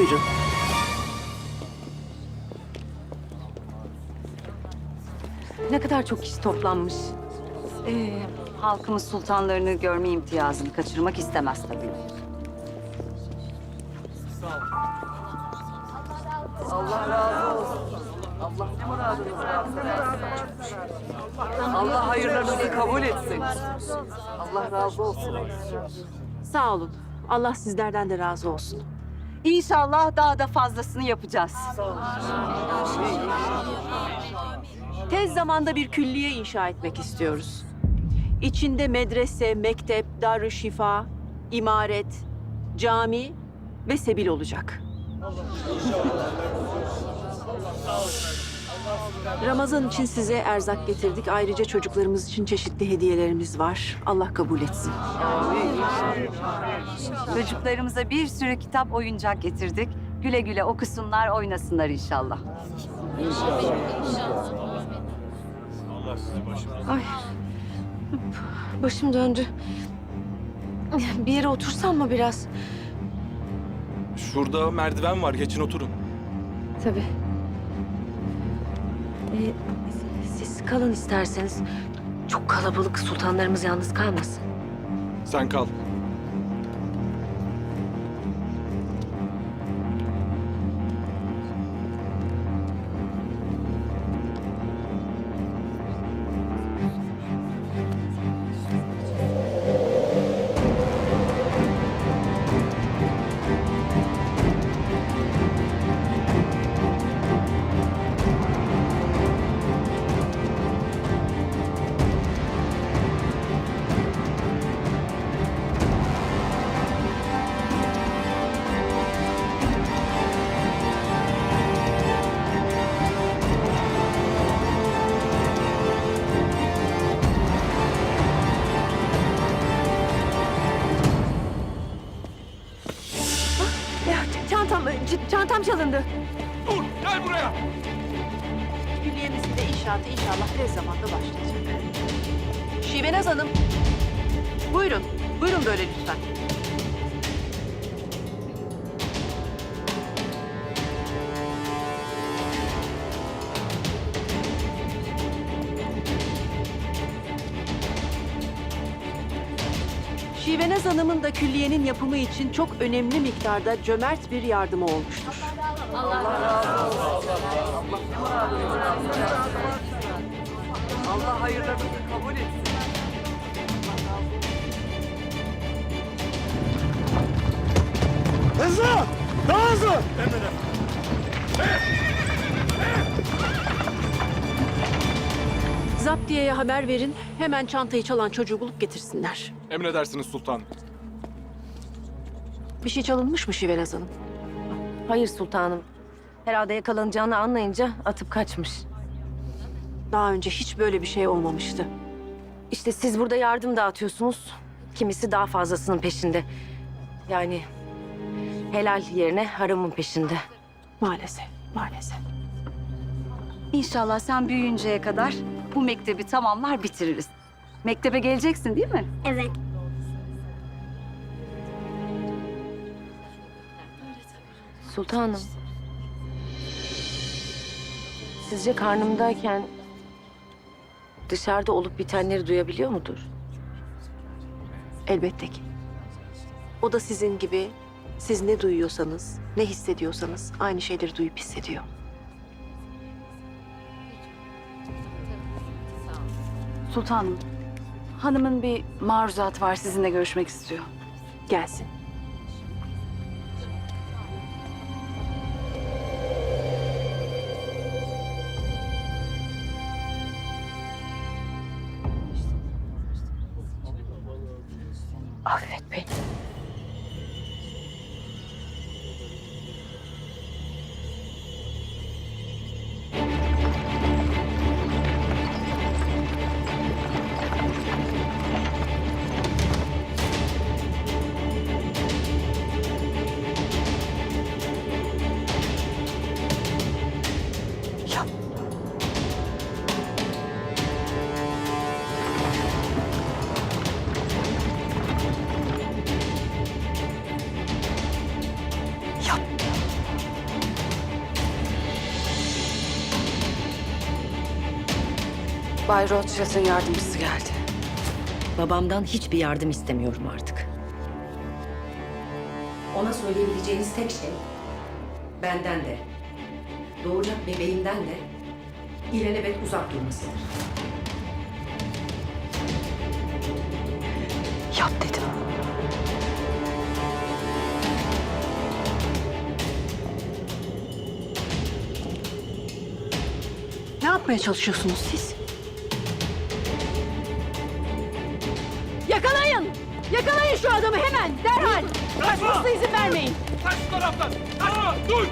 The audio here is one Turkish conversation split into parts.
Buyurun. Ne kadar çok kişi toplanmış. Ee, halkımız sultanlarını görme imtiyazını kaçırmak istemez tabii. Allah hayırlarınızı kabul etsin. Allah razı olsun. Sağ olun. Allah sizlerden de razı olsun. İnşallah daha da fazlasını yapacağız. Tez zamanda bir külliye inşa etmek istiyoruz. İçinde medrese, mektep, darüşşifa, imaret, cami ve sebil olacak. Ramazan için size erzak getirdik. Ayrıca çocuklarımız için çeşitli hediyelerimiz var. Allah kabul etsin. Çocuklarımıza bir sürü kitap, oyuncak getirdik. Güle güle okusunlar, oynasınlar inşallah. Ay. Başım döndü. Bir yere otursam mı biraz? Şurada merdiven var. Geçin oturun. Tabii. Ee, siz kalın isterseniz. Çok kalabalık sultanlarımız yalnız kalmasın. Sen kal. Çalındı. Dur. Gel buraya. Külliyemizin de inşaatı inşallah tez zamanda başlayacak. Şivenaz Hanım. Buyurun. Buyurun böyle lütfen. Şivenaz Hanım'ın da külliyenin yapımı için çok önemli miktarda cömert bir yardımı olmuştur. Allah hayırlarınızı kabul etsin. Hızlı. Daha hızlı. Zaptiye'ye haber verin. Hemen çantayı çalan çocuğu bulup getirsinler. Emredersiniz sultanım. Bir şey çalınmış mı Şivenaz Hanım? Hayır sultanım. Herhalde yakalanacağını anlayınca atıp kaçmış. Daha önce hiç böyle bir şey olmamıştı. İşte siz burada yardım dağıtıyorsunuz. Kimisi daha fazlasının peşinde. Yani helal yerine haramın peşinde. Maalesef, maalesef. İnşallah sen büyüyünceye kadar bu mektebi tamamlar bitiririz. Mektebe geleceksin değil mi? Evet. Sultanım. Sizce karnımdayken dışarıda olup bitenleri duyabiliyor mudur? Elbette ki. O da sizin gibi siz ne duyuyorsanız, ne hissediyorsanız aynı şeyleri duyup hissediyor. Sultanım, hanımın bir maruzatı var sizinle görüşmek istiyor. Gelsin. Affet beni. Bay Rothschild'in yardımcısı geldi. Babamdan hiçbir yardım istemiyorum artık. Ona söyleyebileceğiniz tek şey benden de, doğacak bebeğimden de ilelebet uzak durmasıdır. Yap dedim. Ne yapmaya çalışıyorsunuz siz? Yakalayın! Şu adamı hemen, derhal! Kaçmasına izin vermeyin. Kaç şu taraftan! Kaçma! Dur!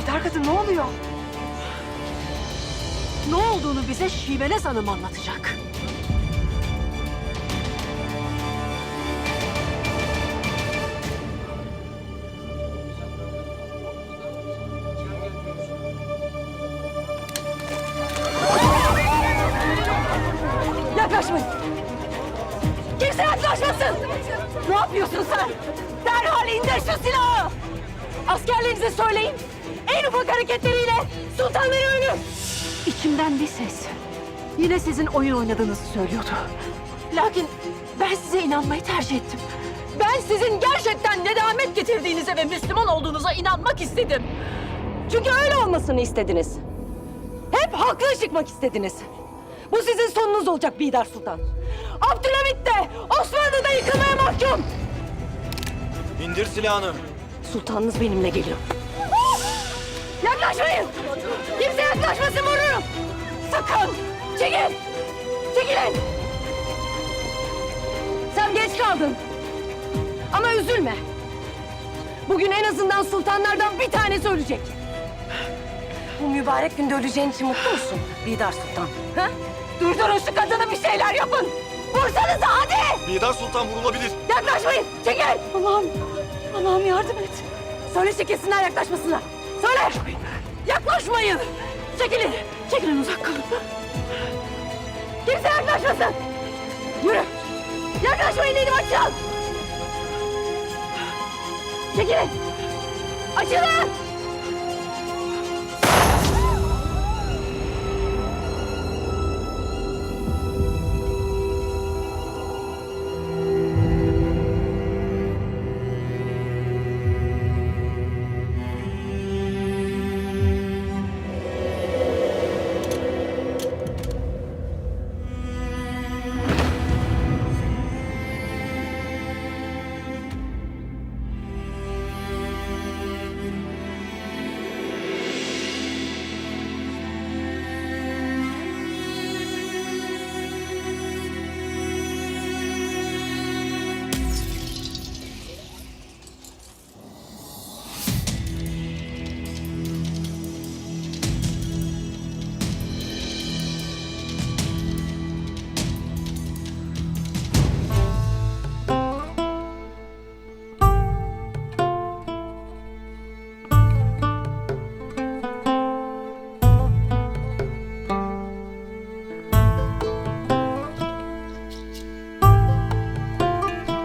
Yeter kadın, ne oluyor? Ne olduğunu bize Şivenez Hanım anlatacak. İndir şu silahı! Askerlerinize söyleyin. En ufak hareketleriyle sultanları ölür. İçimden bir ses. Yine sizin oyun oynadığınızı söylüyordu. Lakin ben size inanmayı tercih ettim. Ben sizin gerçekten nedamet getirdiğinize ve Müslüman olduğunuza inanmak istedim. Çünkü öyle olmasını istediniz. Hep haklı çıkmak istediniz. Bu sizin sonunuz olacak Bidar Sultan. Abdülhamit de Osmanlı da yıkılmaya mahkum. İndir silahını. Sultanınız benimle geliyor. Yaklaşmayın! Kimse yaklaşmasın vururum! Sakın! Çekil! Çekilin! Sen geç kaldın. Ama üzülme. Bugün en azından sultanlardan bir tanesi ölecek. Bu mübarek günde öleceğin için mutlu musun Bidar Sultan? Ha? Durdurun şu kadına bir şeyler yapın! Vursanıza hadi! Bidar Sultan vurulabilir. Yaklaşmayın! Çekil! Allah'ım! Allah'ım yardım et! Söyle çekilsinler yaklaşmasınlar! Söyle! Yaklaşmayın! Çekilin! Çekilin uzak kalın! Kimse yaklaşmasın! Yürü! Yaklaşmayın dedim açıl! Çekilin! Açılın!